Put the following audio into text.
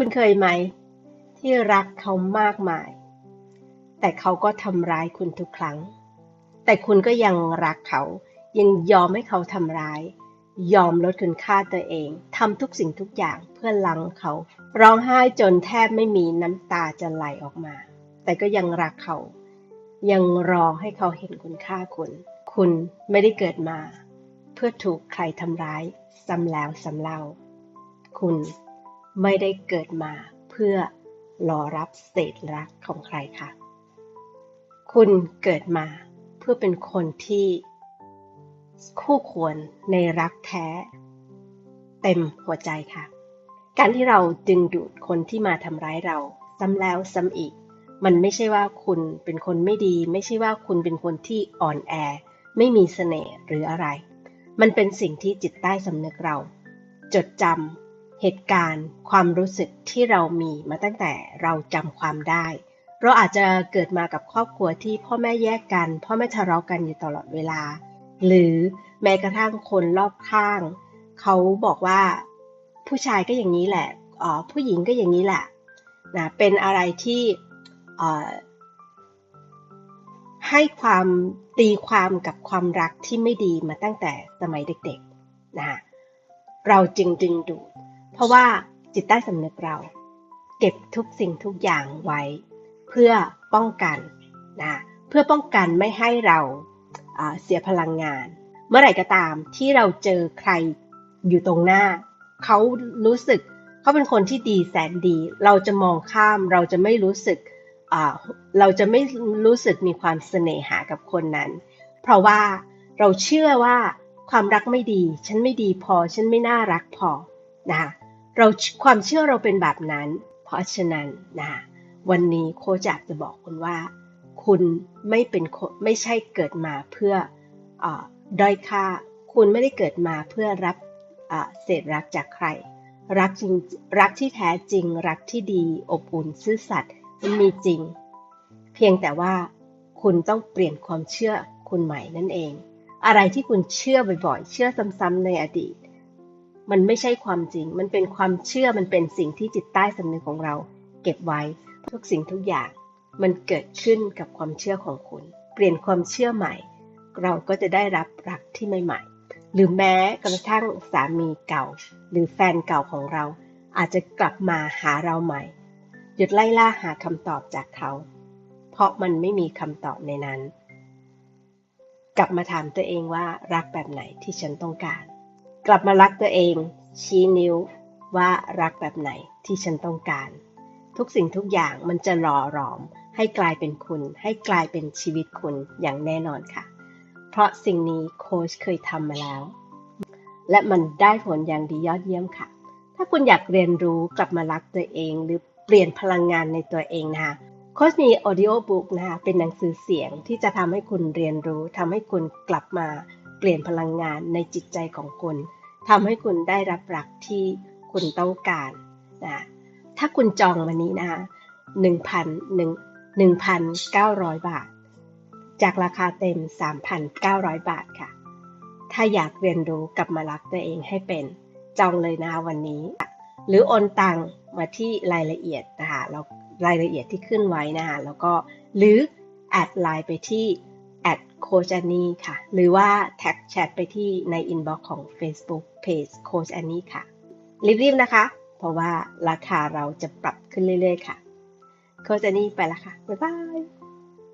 คุณเคยไหม ที่รักเขามากมาย แต่เขาก็ทำร้ายคุณทุกครั้ง แต่คุณก็ยังรักเขา ยังยอมให้เขาทำร้าย ยอมลดคุณค่าตัวเองทำทุกสิ่งทุกอย่างเพื่อลังเขา ร้องไห้จนแทบไม่มีน้ำตาจะไหลออกมา แต่ก็ยังรักเขา ยังรอให้เขาเห็นคุณค่าคุณ คุณไม่ได้เกิดมา เพื่อถูกใครทำร้ายซ้ำแล้วซ้ำเล่า คุณ ไม่ได้เกิดมาเพื่อรอรับเศษรักของใครค่ะ คุณเกิดมาเพื่อเป็นคนที่ คู่ควรในรักแท้ เต็มหัวใจค่ะ การที่เราดึงดูดคนที่มาทำร้ายเราซ้ำแล้วซ้ำอีก มันไม่ใช่ว่าคุณเป็นคนไม่ดี ไม่ใช่ว่าคุณเป็นคนที่อ่อนแอ ไม่มีเสน่ห์หรืออะไร มันเป็นสิ่งที่จิตใต้สำนึกเรา จดจำ เหตุการณ์ ความรู้สึกที่เรามีมาตั้งแต่เราจำความได้ เราอาจจะเกิดมากับครอบครัวที่พ่อแม่แยกกัน พ่อแม่ทะเลาะกันอยู่ตลอดเวลา หรือแม้กระทั่งคนรอบข้าง เขาบอกว่าผู้ชายก็อย่างนี้แหละอ๋อผู้หญิงก็อย่างนี้แหละนะเป็นอะไรที่ให้ความตีความกับความรักที่ไม่ดีมาตั้งแต่สมัยเด็กๆนะเราจึงดึงดูด เพราะว่าจิตใต้สำนึกเรา เก็บทุกสิ่งทุกอย่างไว้ เพื่อป้องกันนะเพื่อป้องกันไม่ให้เราเสียพลังงาน เมื่อไหร่ก็ตามที่เราเจอใครอยู่ตรงหน้า เขารู้สึกเขาเป็นคนที่ดีแสนดี เราจะมองข้ามเราจะไม่รู้สึกเราจะไม่รู้สึกมีความเสน่หากับคนนั้น เพราะว่าเราเชื่อว่าความรักไม่ดี ฉันไม่ดีพอ ฉันไม่น่ารักพอนะคะ เราความเชื่อเราเป็นแบบนั้น เพราะฉะนั้นนะวันนี้โคชอยากจะบอกคุณว่า คุณไม่เป็นคไม่ใช่เกิดมาเพื่ออด้อยค่า คุณไม่ได้เกิดมาเพื่อรับเศษรักจากใคร รักจริงรักที่แท้จริง รักที่ดีอบอุ่นซื่อสัตย์มันมีจริง เพียงแต่ว่าคุณต้องเปลี่ยนความเชื่อคุณใหม่นั่นเอง อะไรที่คุณเชื่อบ่อยๆ เชื่อซ้ำๆในอดีต มันไม่ใช่ความจริง มันเป็นความเชื่อมันเป็นสิ่งที่จิตใต้สำนึกของเรา เก็บไว้ทุกสิ่งทุกอย่างมันเกิดขึ้นกับความเชื่อของคุณ เปลี่ยนความเชื่อใหม่ เราก็จะได้รับรักที่ใหม่ๆ หรือแม้กระทั่งสามีเก่า หรือแฟนเก่าของเรา อาจจะกลับมาหาเราใหม่ หยุดไล่ล่าหาคำตอบจากเขา เพราะมันไม่มีคำตอบในนั้น กลับมาถามตัวเองว่ารักแบบไหนที่ฉันต้องการ กลับมารักตัวเอง ชี้นิ้วว่ารักแบบไหนที่ฉันต้องการ ทุกสิ่งทุกอย่างมันจะหล่อหลอม ให้กลายเป็นคุณ ให้กลายเป็นชีวิตคุณอย่างแน่นอนค่ะ เพราะสิ่งนี้โค้ชเคยทำมาแล้ว และมันได้ผลอย่างดียอดเยี่ยมค่ะ ถ้าคุณอยากเรียนรู้กลับมารักตัวเอง หรือเปลี่ยนพลังงานในตัวเองนะคะโค้ชมีออดิโอบุ๊กนะคะเป็นหนังสือเสียงที่จะทำให้คุณเรียนรู้ทำให้คุณกลับมาเปลี่ยนพลังงานในจิตใจของคุณ ทำให้คุณได้รับรักที่คุณต้องการนะถ้าคุณจองวันนี้นะหนึ่งพันหนึ่งหนึ่งพันเก้าร้อยบาท จากราคาเต็ม3,900บาทค่ะ ถ้าอยากเรียนรู้กลับมารักตัวเองให้เป็น จองเลยนะวันนี้ หรือโอนตังมาที่รายละเอียดนะคะรายละเอียดที่ขึ้นไว้นะคะแล้วก็หรือแอดไลน์ไปที่ at โคช a นนี่ค่ะ หรือว่าแท็กแชทไปที่ในอินบ็อกซ์ของ Facebook Page โคช a นนี่ค่ะ รีบๆนะคะ เพราะว่าราคาเราจะปรับขึ้นเรื่อยๆ ค่ะ โคช a นนี่ไปละค่ะ บ๊ายบาย